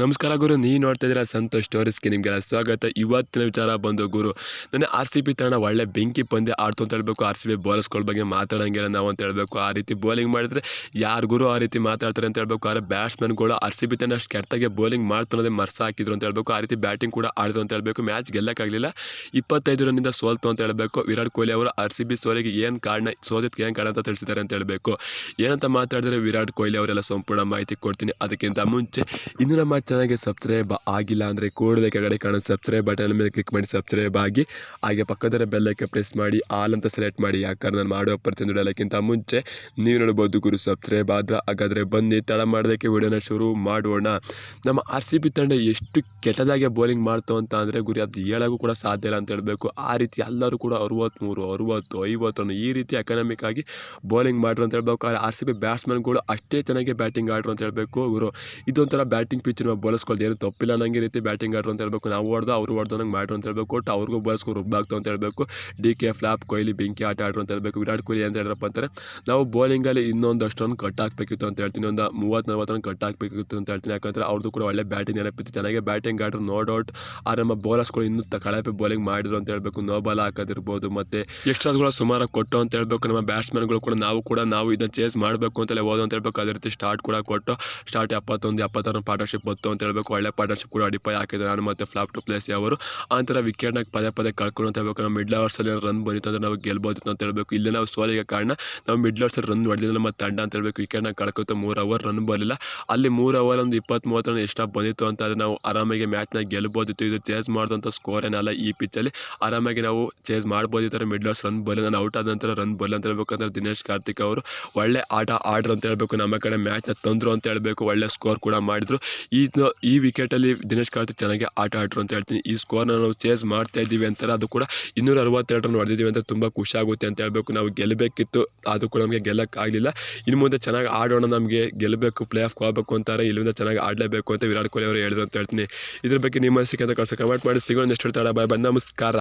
ನಮಸ್ಕಾರ ಗುರು ನೀ ನೋಡ್ತಾ ಇದ್ದೀರಾ ಸಂತೋಷ್ ಸ್ಟೋರೀಸ್ಗೆ ನಿಮಗೆಲ್ಲ ಸ್ವಾಗತ. ಇವತ್ತಿನ ವಿಚಾರ ಬಂದು ಗುರು, ನನ್ನ ಆರ್ ಸಿ ಬಿ ತರಣ ಒಳ್ಳೆ ಬೆಂಕಿ ಪಂದ್ಯ ಆಡ್ತು ಅಂತ ಹೇಳ್ಬೇಕು. ಆರ್ ಸಿ ಬಿ ಬಾಲರ್ಸ್ಗಳ ಬಗ್ಗೆ ಮಾತಾಡೋಂಗಿಲ್ಲ ನಾವು ಅಂತ ಹೇಳಬೇಕು. ಆ ರೀತಿ ಬೌಲಿಂಗ್ ಮಾಡಿದ್ರೆ ಯಾರು ಗುರು ಆ ರೀತಿ ಮಾತಾಡ್ತಾರೆ ಅಂತ ಹೇಳ್ಬೇಕು. ಆದರೆ ಬ್ಯಾಟ್ಸ್ಮನ್ಗಳು ಆರ್ ಸಿ ಬಿ ತನ್ನ ಅಷ್ಟು ಕೆಟ್ಟಾಗೆ ಬೌಲಿಂಗ್ ಮಾಡ್ತಾನೋದೇ ಮರ್ಸ ಹಾಕಿದ್ರು ಅಂತ ಹೇಳ್ಬೇಕು. ಆ ರೀತಿ ಬ್ಯಾಟಿಂಗ್ ಕೂಡ ಆಡಿದ್ರು ಅಂತ ಹೇಳಬೇಕು. ಮ್ಯಾಚ್ ಗೆಲ್ಲಕ್ಕಾಗಲಿಲ್ಲ. ಇಪ್ಪತ್ತೈದು ರನ್ನಿಂದ ಸೋಲ್ತು ಅಂತ ಹೇಳಬೇಕು. ವಿರಾಟ್ ಕೊಹ್ಲಿ ಅವರು ಆರ್ ಸಿ ಬಿ ಸೋಲಿಗೆ ಏನು ಕಾರಣ ಸೋದಕ್ಕೆ ಏನು ಕಾರಣ ಅಂತ ತಿಳಿಸಿದ್ದಾರೆ ಅಂತ ಹೇಳಬೇಕು. ಏನಂತ ಮಾತಾಡಿದ್ರೆ ವಿರಾಟ್ ಕೊಹ್ಲಿ ಅವರೆಲ್ಲ ಸಂಪೂರ್ಣ ಮಾಹಿತಿ ಕೊಡ್ತೀನಿ. ಅದಕ್ಕಿಂತ ಮುಂಚೆ, ಇನ್ನೂ ನಮ್ಮ ಚಾನಲ್ಗೆ ಸಬ್ಸ್ಕ್ರೈಬ್ ಆಗಿಲ್ಲ ಅಂದರೆ ಕೂಡಲೇ ಕೆಳಗಡೆ ಕಾಣೋ ಸಬ್ಸ್ಕ್ರೈಬ್ ಬಟನ್ ಮೇಲೆ ಕ್ಲಿಕ್ ಮಾಡಿ ಸಬ್ಸ್ಕ್ರೈಬ್ ಆಗಿ, ಹಾಗೆ ಪಕ್ಕದರ ಬೆಲ್ಲಕ್ಕೆ ಪ್ರೆಸ್ ಮಾಡಿ ಆಲ್ ಅಂತ ಸೆಲೆಕ್ಟ್ ಮಾಡಿ. ಯಾಕಂದ್ರೆ ನಾನು ಮಾಡುವ ಪ್ರತಿಯೊಂದು ವಿಡಿಯೋಕ್ಕಿಂತ ಮುಂಚೆ ನೀವು ನೋಡ್ಬೋದು ಗುರು ಸಬ್ಸ್ಕ್ರೈಬ್ ಆದ್ರೆ ಹಾಗಾದರೆ ಬನ್ನಿ, ತಡ ಮಾಡೋದಕ್ಕೆ ವಿಡಿಯೋನ ಶುರು ಮಾಡೋಣ. ನಮ್ಮ ಆರ್ ಸಿ ಬಿ ತಂಡ ಎಷ್ಟು ಕೆಟ್ಟದಾಗೆ ಬೌಲಿಂಗ್ ಮಾಡ್ತು ಅಂತ ಅಂದರೆ ಗುರಿ ಅದು ಹೇಳೋಕ್ಕೂ ಕೂಡ ಸಾಧ್ಯ ಇಲ್ಲ ಅಂತ ಹೇಳಬೇಕು. ಆ ರೀತಿ ಎಲ್ಲರೂ ಕೂಡ ಅರುವತ್ತ್ಮೂರು ಅರುವತ್ತು ಐವತ್ತು ಈ ರೀತಿ ಎಕನಾಮಿಕ್ ಆಗಿ ಬೌಲಿಂಗ್ ಮಾಡ್ರು ಅಂತ ಹೇಳ್ಬೇಕು. ಆರ್ ಸಿ ಬಿ ಬ್ಯಾಟ್ಸ್ಮನ್ಗಳು ಅಷ್ಟೇ ಚೆನ್ನಾಗಿ ಬ್ಯಾಟಿಂಗ್ ಆಡ್ರು ಅಂತ ಹೇಳಬೇಕು ಗುರು. ಇದೊಂಥರ ಬ್ಯಾಟಿಂಗ್ ಪಿಚ್ ಬೋಲಸ್ಕೊಳ್ದು ಏನು ತಪ್ಪಿಲ್ಲ ಅನ್ನಂಗೆ ರೀತಿ ಬ್ಯಾಟಿಂಗ್ ಆಡ್ರು ಅಂತ ಹೇಳ್ಬೇಕು. ನಾವು ಹೊಡೆದು ಅವ್ರು ಹೊಡೆದು ನಂಗೆ ಮಾಡ್ರು ಅಂತ ಹೇಳ್ಬೇಕು. ಒಟ್ಟು ಅವ್ರಿಗೂ ಬೋಲಸ್ಕೊ ರುಬ್ಬಾಗ್ತು ಅಂತ ಹೇಳ್ಬೇಕು. ಡಿ ಕೆ, ಫ್ಲಾಪ್, ಕೊಹ್ಲಿ, ಬೆಂಕಿ ಆಟ ಆಡ್ರು ಅಂತ ಹೇಳ್ಬೇಕು. ವಿರಾಟ್ ಕೊಹ್ಲಿ ಅಂತ ಹೇಳಿದ್ರಪ್ಪ ಅಂತಾರೆ. ನಾವು ಬೌಲಿಂಗಲ್ಲಿ ಇನ್ನೊಂದಷ್ಟು ರನ್ ಕಟ್ ಹಾಕಬೇಕಿತ್ತು ಅಂತ ಹೇಳ್ತೀನಿ. ಒಂದು ಮೂವತ್ತು ನಲ್ವತ್ತು ರನ್ ಕಟ್ ಹಾಕಬೇಕಿತ್ತು ಅಂತ ಹೇಳ್ತೀನಿ. ಯಾಕಂದರೆ ಅವ್ರದ್ದು ಕೂಡ ಒಳ್ಳೆ ಬ್ಯಾಟಿಂಗ್ ನೆನಪಿತ್ತು. ಚೆನ್ನಾಗಿ ಬ್ಯಾಟಿಂಗ್ ಆಡ್ರು ನೋ ಡೌಟ್ ಆದರೆ ನಮ್ಮ ಬೌಲರ್ಸ್ಗಳು ಇನ್ನೂ ಕಳಪೆ ಬೌಲಿಂಗ್ ಮಾಡಿದ್ರು ಅಂತ ಹೇಳ್ಬೇಕು. ನೋ ಬಾಲ್ ಹಾಕೋದಿರ್ಬೋದು ಮತ್ತು ಎಕ್ಸ್ಟ್ರಾಸ್ಗಳು ಸುಮಾರು ಕೊಟ್ಟು ಅಂತ ಹೇಳ್ಬೇಕು. ನಮ್ಮ ಬ್ಯಾಟ್ಸ್ಮನ್ಗಳು ಕೂಡ ನಾವು ಕೂಡ ನಾವು ಇದನ್ನು ಚೇಸ್ ಮಾಡಬೇಕು ಅಂತಲೇ ಹೋದು ಅಂತ ಹೇಳ್ಬೇಕು. ಅದೇ ರೀತಿ ಸ್ಟಾರ್ಟ್ ಕೂಡ ಕೊಟ್ಟು ಸ್ಟಾರ್ಟ್ ಎಪ್ಪತ್ತೊಂದು ಎಪ್ಪತ್ತಾರು ಪಾರ್ಟ್ನರ್ಶಿಪ್ ಅಂತ ಹೇಳ್ಬೇಕು. ಒಳ್ಳೆ ಪಾರ್ಟ್ನರ್ಶಿಪ್ ಕೂಡ ಅಡಿಪಾಯ ಹಾಕಿದ್ರು ನಾನು ಮತ್ತು ಫ್ಲಾಪ್ ಟು ಪ್ಲೇಸ್ ಅವರು. ಆ ಥರ ವಿಕೆಟ್ನಾಗ ಪದೇ ಪದೇ ಕಳ್ಕೊಂಡು ಅಂತ ಹೇಳ್ಬೇಕು. ನಾವು ಮಿಡ್ಲ್ ಅವರ್ಸಲ್ಲಿ ರನ್ ಬಂದಿತ್ತು ಅಂದ್ರೆ ನಾವು ಗೆಲ್ಬೋದಿತ್ತು ಅಂತ ಹೇಳಬೇಕು. ಇಲ್ಲಿ ನಾವು ಸೋಲಿಗೆ ಕಾರಣ ನಾವು ಮಿಡ್ಲ್ ಅವರ್ಸಲ್ಲಿ ರನ್ ಹೊಡೆದಿಲ್ಲ. ಮತ್ತು ತಂಡ ಅಂತ ಹೇಳ್ಬೇಕು. ವಿಕೆಟ್ನಾಗ ಕಳ್ಕೊತ ಮೂರು ಅವರ್ ರನ್ ಬರಲಿಲ್ಲ. ಅಲ್ಲಿ ಮೂರು ಅವರ್ ಒಂದು ಇಪ್ಪತ್ತು ಮೂವತ್ತು ರನ್ ಬಂದಿತ್ತು ಅಂತ ನಾವು ಆರಾಮಾಗಿ ಮ್ಯಾಚ್ನಾಗ ಗೆಲ್ಬೋದಿತ್ತು. ಇದು ಚೇಸ್ ಮಾಡಿದಂಥ ಸ್ಕೋರ್ ಏನಲ್ಲ ಈ ಪಿಚ್ಚಲ್ಲಿ ಆರಾಮಾಗಿ ನಾವು ಚೇಸ್ ಮಾಡ್ಬೋದಿತ್ತು. ಮಿಡ್ಲ್ ಅವರ್ಸ್ ರನ್ ಬರಲಿ ನಾನು ಔಟ್ ಆದ ನಂತರ ರನ್ ಬರಲಿ ಅಂತ ಹೇಳ್ಬೇಕಂದ್ರೆ ದಿನೇಶ್ ಕಾರ್ತಿಕ್ ಅವರು ಒಳ್ಳೆ ಆಟ ಆಡ್ರು ಅಂತ ಹೇಳ್ಬೇಕು. ನಮ್ಮ ಕಡೆ ಮ್ಯಾಚ್ನ ತಂದರು ಅಂತ ಹೇಳಬೇಕು. ಒಳ್ಳೆ ಸ್ಕೋರ್ ಕೂಡ ಮಾಡಿದ್ರು. ಈ ಈ ವಿಕೆಟಲ್ಲಿ ದಿನೇಶ್ ಕಾರ್ತಿಕ್ ಚೆನ್ನಾಗಿ ಆಟ ಆಡ್ರು ಅಂತ ಹೇಳ್ತೀನಿ. ಈ ಸ್ಕೋರ್ನ ನಾವು ಚೇಸ್ ಮಾಡ್ತಾ ಇದ್ದೀವಿ ಅಂತಾರೆ. ಅದು ಕೂಡ ಇನ್ನೂರ ಅರವತ್ತೆರಡು ರನ್ ಹೊಡೆದಿದ್ದೀವಿ ಅಂತ ತುಂಬ ಖುಷಿ ಆಗುತ್ತೆ ಅಂತ ಹೇಳಬೇಕು. ನಾವು ಗೆಲ್ಲಬೇಕಿತ್ತು ಅದು ಕೂಡ ನಮಗೆ ಗೆಲ್ಲಕ್ಕಾಗಲಿಲ್ಲ ಇನ್ನು ಮುಂದೆ ಚೆನ್ನಾಗಿ ಆಡೋಣ ನಮಗೆ. ಗೆಲ್ಲಬೇಕು ಪ್ಲೇ ಆಫ್ ಹೋಗಬೇಕು ಅಂತಾರೆ. ಇಲ್ಲಿಂದ ಚೆನ್ನಾಗಿ ಆಡಲೇಬೇಕು ಅಂತ ವಿರಾಟ್ ಕೊಹ್ಲಿ ಅವರು ಹೇಳಿದ್ರು ಅಂತ ಹೇಳ್ತೀನಿ. ಇದ್ರ ಬಗ್ಗೆ ನಿಮ್ಮ ಅನಿಸಿಕೆ ಅಂತ ಕಳ್ಸ ಕಮೆಂಟ್ ಮಾಡಿ. ಸಿಗೋಣ ಎಷ್ಟು ಹೇಳ್ತಾಳೆ ಬಾಯ್ ಬಂದ ನಮಸ್ಕಾರ.